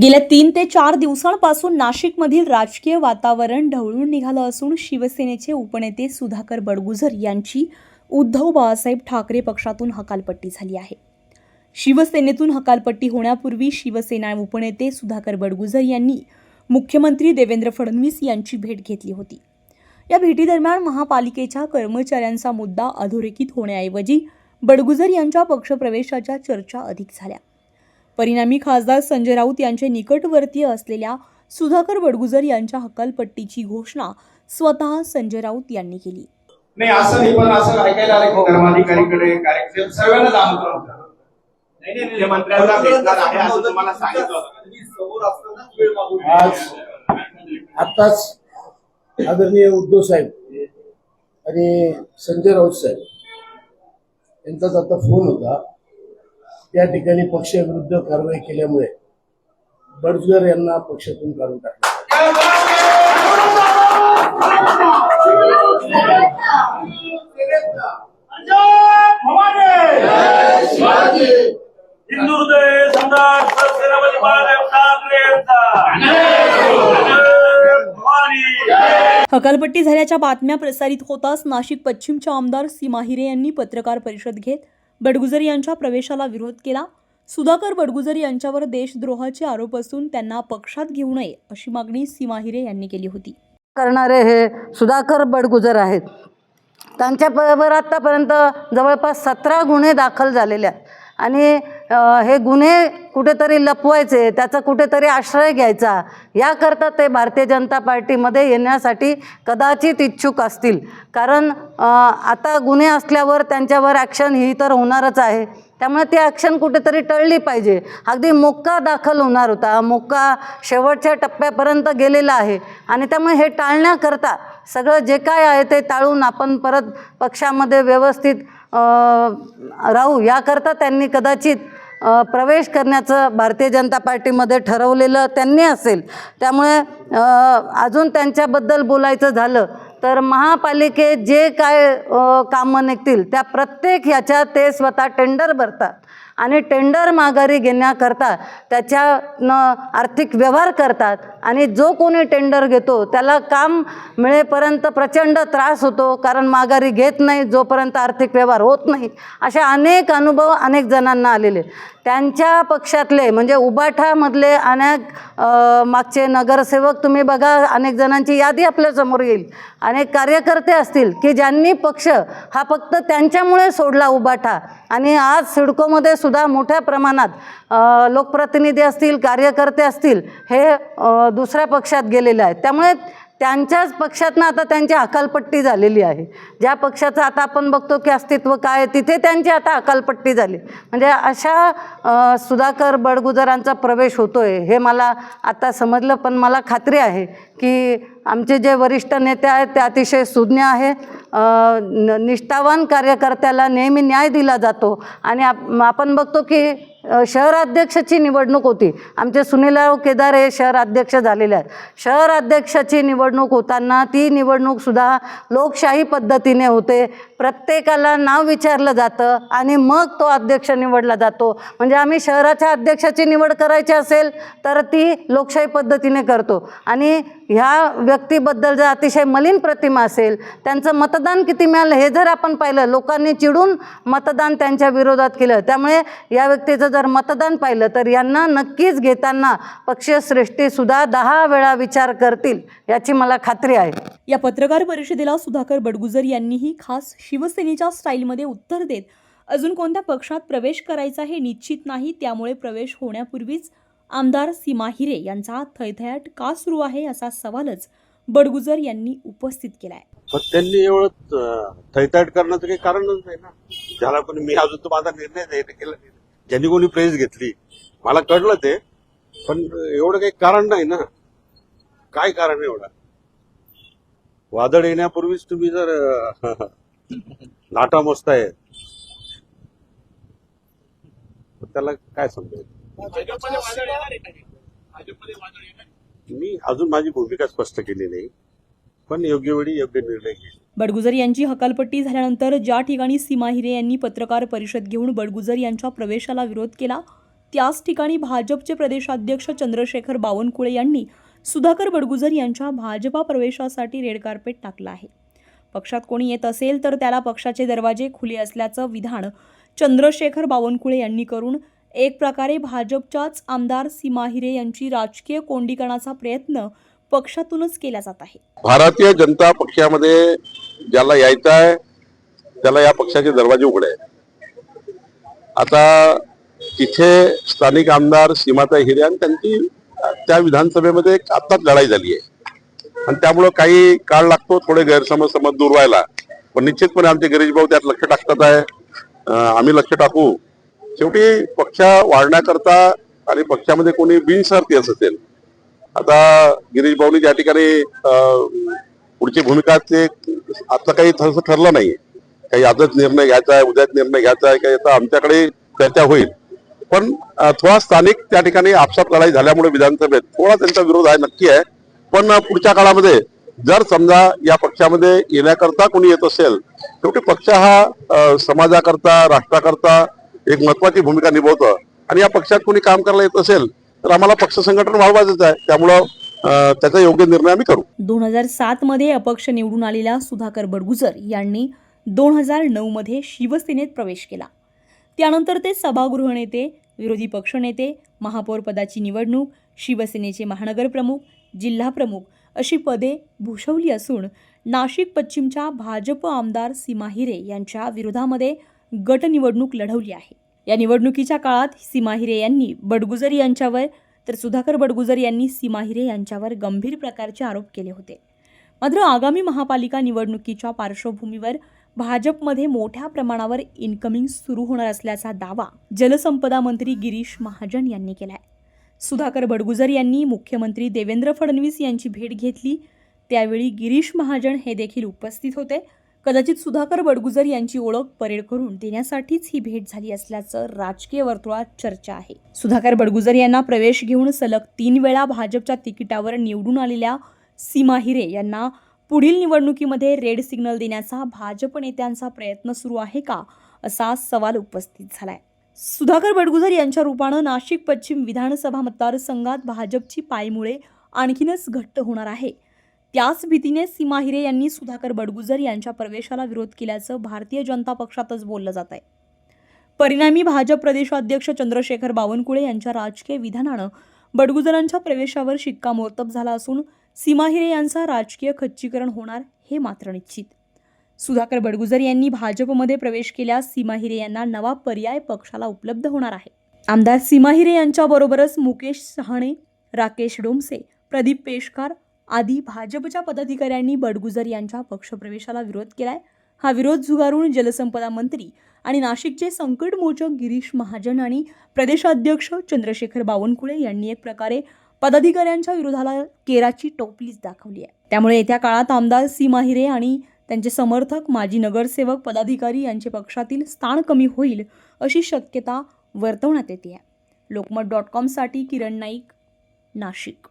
गेल्या तीन ते चार दिवसांपासून नाशिकमधील राजकीय वातावरण ढवळून निघालं असून शिवसेनेचे उपनेते सुधाकर बडगुजर यांची उद्धव बाळासाहेब ठाकरे पक्षातून हकालपट्टी झाली आहे. शिवसेनेतून हकालपट्टी होण्यापूर्वी शिवसेना उपनेते सुधाकर बडगुजर यांनी मुख्यमंत्री देवेंद्र फडणवीस यांची भेट घेतली होती. या भेटीदरम्यान महापालिकेच्या कर्मचाऱ्यांचा मुद्दा अधोरेखित होण्याऐवजी बडगुजर यांच्या पक्षप्रवेशाच्या चर्चा अधिक झाल्या. परिणामी खासदार संजय राऊत यांचे निकटवर्तीय असलेल्या सुधाकर बडगुजर यांच्या हकालपट्टीची घोषणा स्वतः संजय राऊत यांनी केली. नाही असं नाही पण असं ऐकायला आलं की धर्माधिकारीकडे कार्यक्रम सर्वांनाच आमंत्रण होतं नाही नाही मुख्यमंत्र्यांना भेटणार आहे असं तुम्हाला सांगितलं होतं. आज आत्ताच आदरणीय उद्धव साहेब आणि संजय राऊत साहेब यांचाच आता फोन होता. त्या ठिकाणी पक्षाविरुद्ध कारवाई केल्यामुळे बडजर यांना पक्षातून काढून टाकलं. हिंदू हृदय सेनापती बाळासाहेब ठाकरे हकालपट्टी झाल्याच्या बातम्या प्रसारित होताच नाशिक पश्चिमच्या आमदार सीमा हिरे यांनी पत्रकार परिषद घेत बडगुजर यांच्या प्रवेशाला विरोध केला. सुधाकर बडगुजर यांच्यावर देशद्रोहाचे आरोप असून त्यांना पक्षात घेऊ नये अशी मागणी सीमा हिरे यांनी केली होती. करणारे हे सुधाकर बडगुजर आहेत. त्यांच्याबरोबर आत्तापर्यंत जवळपास सतरा गुन्हे दाखल झालेले आहेत. आणि हे गुन्हे कुठेतरी लपवायचे त्याचा कुठेतरी आश्रय घ्यायचा याकरता ते भारतीय जनता पार्टीमध्ये येण्यासाठी कदाचित इच्छुक असतील. कारण आता गुन्हे असल्यावर त्यांच्यावर ॲक्शन ही तर होणारच आहे. त्यामुळे ती ॲक्शन कुठेतरी टळली पाहिजे. अगदी मोक्का दाखल होणार होता. मोक्का शेवटच्या टप्प्यापर्यंत गेलेला आहे. आणि त्यामुळे हे टाळण्याकरता सगळं जे काय आहे ते टाळून आपण परत पक्षामध्ये व्यवस्थित राहू. याकरता त्यांनी कदाचित प्रवेश करण्याचं भारतीय जनता पार्टीमध्ये ठरवलेलं त्यांनी असेल. त्यामुळे अजून त्यांच्याबद्दल बोलायचं झालं तर महापालिकेत जे काय कामं निघतील त्या प्रत्येक ह्याच्यात ते स्वतः टेंडर भरतात. आणि टेंडर माघारी घेण्याकरता त्याच्यानं आर्थिक व्यवहार करतात. आणि जो कोणी टेंडर घेतो त्याला काम मिळेपर्यंत प्रचंड त्रास होतो कारण माघारी घेत नाही जोपर्यंत आर्थिक व्यवहार होत नाही. अशा अनेक अनुभव अनेक जणांना आलेले त्यांच्या पक्षातले म्हणजे उबाठामधले अनेक मागचे नगरसेवक तुम्ही बघा अनेक जणांची यादी आपल्यासमोर येईल. अनेक कार्यकर्ते असतील की ज्यांनी पक्ष हा फक्त त्यांच्यामुळे सोडला उबाठा. आणि आज सिडकोमध्ये सुद्धा मोठ्या प्रमाणात लोकप्रतिनिधी असतील कार्यकर्ते असतील हे दुसऱ्या पक्षात गेलेले आहेत. त्यामुळे त्यांच्याच पक्षातनं आता त्यांची अकालपट्टी झालेली आहे. ज्या पक्षाचं आता आपण बघतो की अस्तित्व काय आहे, तिथे त्यांची आता अकालपट्टी झाली. म्हणजे अशा सुधाकर बडगुजरांचा प्रवेश होतो आहे हे मला आता समजलं पण मला खात्री आहे की आमचे जे वरिष्ठ नेते आहेत ते अतिशय सुज्ञ आहे. निष्ठावान कार्यकर्त्याला नेहमी न्याय दिला जातो. आणि आप आपण बघतो की अ, शहराध्यक्षाची निवडणूक होती. आमचे सुनीलराव केदार हे शहराध्यक्ष झालेले आहेत. शहराध्यक्षाची निवडणूक होताना ती निवडणूकसुद्धा लोकशाही पद्धतीने होते. प्रत्येकाला नाव विचारलं जातं आणि मग तो अध्यक्ष निवडला जातो. म्हणजे आम्ही शहराच्या अध्यक्षाची निवड करायची असेल तर ती लोकशाही पद्धतीने करतो. आणि ह्या व्यक्तीबद्दल जर अतिशय मलिन प्रतिमा असेल त्यांचं मतदान किती मिळालं हे जर आपण पाहिलं लोकांनी चिडून मतदान त्यांच्या विरोधात केलं त्यामुळे या व्यक्तीचं जर मतदान पाहिलं तर यांना नक्कीच घेताना पक्षश्रेष्ठीसुद्धा दहा वेळा विचार करतील याची मला खात्री आहे. या पत्रकार परिषदेला सुधाकर बडगुजर यांनीही खास शिवसेनेच्या स्टाईलमध्ये उत्तर देत अजून कोणत्या पक्षात प्रवेश करायचा हे निश्चित नाही त्यामुळे प्रवेश होण्यापूर्वीच आमदार सीमा हिरे यांचा थैथयाट का सुरू आहे असा सवालच बडगुजर यांनी उपस्थित केलाय. पण त्यांनी एवढं अं, करण्याचं काही कारणच नाही ना. ज्याला पण मी अजून तो माझा निर्णय केला ज्यांनी कोणी प्रेस घेतली मला कळलं ते पण एवढं काही कारण नाही ना. काय कारण एवढं? वादळ येण्यापूर्वीच तुम्ही जर लाटा मोजताय तर त्याला काय समजायचं मी अजून माझी भूमिका स्पष्ट केली नाही पण योग्य वेळी योग्य निर्णय घेईल. बडगुजर यांची हकालपट्टी झाल्यानंतर ज्या ठिकाणी सीमा हिरे यांनी पत्रकार परिषद घेऊन बडगुजर यांच्या प्रवेशाला विरोध केला त्याच ठिकाणी भाजपचे प्रदेशाध्यक्ष चंद्रशेखर बावनकुळे यांनी सुधाकर बडगुजर यांच्या भाजपा प्रवेशासाठी रेड कार्पेट टाकलं आहे. पक्षात कोणी येत असेल तर त्याला पक्षाचे दरवाजे खुले असल्याचं विधान चंद्रशेखर बावनकुळे यांनी करून एक प्रकारे भाजपच्याच आमदार सीमा हिरे यांची राजकीय कोंडीकरणाचा प्रयत्न पक्षातूनच केला जात आहे. भारतीय जनता पक्षामध्ये ज्याला यायचं आहे त्याला या पक्षाचे दरवाजे उघडे आता तिथे स्थानिक आमदार सीमाता हिरे आणि त्यांची त्या विधानसभेमध्ये आत्ताच लढाई झाली आहे. आणि त्यामुळं काही काळ लागतो थोडे गैरसमज समज दूर व्हायला. पण निश्चितपणे आमचे गिरीश भाऊ त्यात लक्ष टाकतात आहे. आम्ही लक्ष टाकू. शेवटी पक्ष वाढण्याकरता आणि पक्षामध्ये कोणी बिनशर्ती असं असेल आता गिरीश भाऊनी ज्या ठिकाणी पुढची भूमिका ते आता काही तसं ठरलं नाही. काही आजच निर्णय घ्यायचा आहे उद्याच निर्णय घ्यायचा आहे काही आता आमच्याकडे चर्चा होईल. पण थोडा स्थानिक त्या ठिकाणी आपसात लढाई झाल्यामुळे विधानसभेत थोडा त्यांचा विरोध आहे नक्की आहे. पण पुढच्या काळामध्ये जर समजा या पक्षामध्ये येण्याकरता कोणी येत असेल शेवटी पक्ष हा समाजाकरता राष्ट्राकरता एक महत्वाची भूमिका निभावतो. आणि या पक्षात कोणी काम करायला येत असेल तर आम्हाला पक्ष संघटन वाढवायचंच आहे. त्यामुळं त्याचा योग्य निर्णय आम्ही करू. दोन हजार सात मध्ये अपक्ष निवडून आलेल्या सुधाकर बडगुजर यांनी दोन हजार नऊ मध्ये शिवसेनेत प्रवेश केला. त्यानंतर ते सभागृह नेते विरोधी पक्षनेते महापौर पदाची निवडणूक शिवसेनेचे महानगर प्रमुख जिल्हाप्रमुख अशी पदे भूषवली असून नाशिक पश्चिमच्या भाजप आमदार सीमा हिरे यांच्या विरोधामध्ये गट निवडणूक लढवली आहे. या निवडणुकीच्या काळात सीमा हिरे यांनी बडगुजर यांच्यावर तर सुधाकर बडगुजर यांनी सीमा हिरे यांच्यावर गंभीर प्रकारचे आरोप केले होते. मात्र आगामी महापालिका निवडणुकीच्या पार्श्वभूमीवर भाजपमध्ये मोठ्या प्रमाणावर इन्कमिंग सुरू होणार असल्याचा दावा जलसंपदा मंत्री गिरीश महाजन यांनी केला आहे सुधाकर बडगुजर यांनी मुख्यमंत्री देवेंद्र फडणवीस यांची भेट घेतली. त्यावेळी गिरीश महाजन हे देखील उपस्थित होते. कदाचित सुधाकर बडगुजर यांची ओळख परेड करून देण्यासाठीच ही भेट झाली असल्याचं राजकीय वर्तुळात चर्चा आहे. सुधाकर बडगुजर यांना प्रवेश घेऊन सलग तीन वेळा भाजपच्या तिकिटावर निवडून आलेल्या सीमा हिरे यांना पुढील निवडणुकीमध्ये रेड सिग्नल देण्याचा भाजप नेत्यांचा प्रयत्न सुरू आहे का असा सवाल उपस्थित झालाय. सुधाकर बडगुजर यांच्या रूपानं नाशिक पश्चिम विधानसभा मतदारसंघात भाजपची पायमुळे आणखीनच घट्ट होणार आहे. त्याच भीतीने सीमा हिरे यांनी सुधाकर बडगुजर यांच्या प्रवेशाला विरोध केल्याचं भारतीय जनता पक्षातच बोललं जात आहे. परिणामी भाजप प्रदेशाध्यक्ष चंद्रशेखर बावनकुळे यांच्या राजकीय विधानानं बडगुजरांच्या प्रवेशावर शिक्कामोर्तब झाला असून सीमा हिरे यांचा राजकीय खच्चीकरण होणार हे मात्र निश्चित. सुधाकर बडगुजर यांनी भाजपमध्ये प्रवेश केल्यास सीमा हिरे यांना नवा पर्याय पक्षाला उपलब्ध होणार आहे. आमदार सीमा हिरे यांच्याबरोबरच मुकेश सहाणे राकेश डोमसे प्रदीप पेशकार आदी भाजपच्या पदाधिकाऱ्यांनी बडगुजर यांच्या पक्षप्रवेशाला विरोध केलाय. हा विरोध झुगारून जलसंपदा मंत्री आणि नाशिकचे संकटमोचक गिरीश महाजन आणि प्रदेशाध्यक्ष चंद्रशेखर बावनकुळे यांनी एक प्रकारे पदाधिकाऱ्यांच्या विरोधाला केराची टोपलीच दाखवली आहे. त्यामुळे येत्या काळात आमदार सीमा हिरे आणि त्यांचे समर्थक माजी नगरसेवक पदाधिकारी यांचे पक्षातील स्थान कमी होईल अशी शक्यता वर्तवण्यात येते. आहे लोकमत डॉट कॉमसाठी किरण नाईक नाशिक.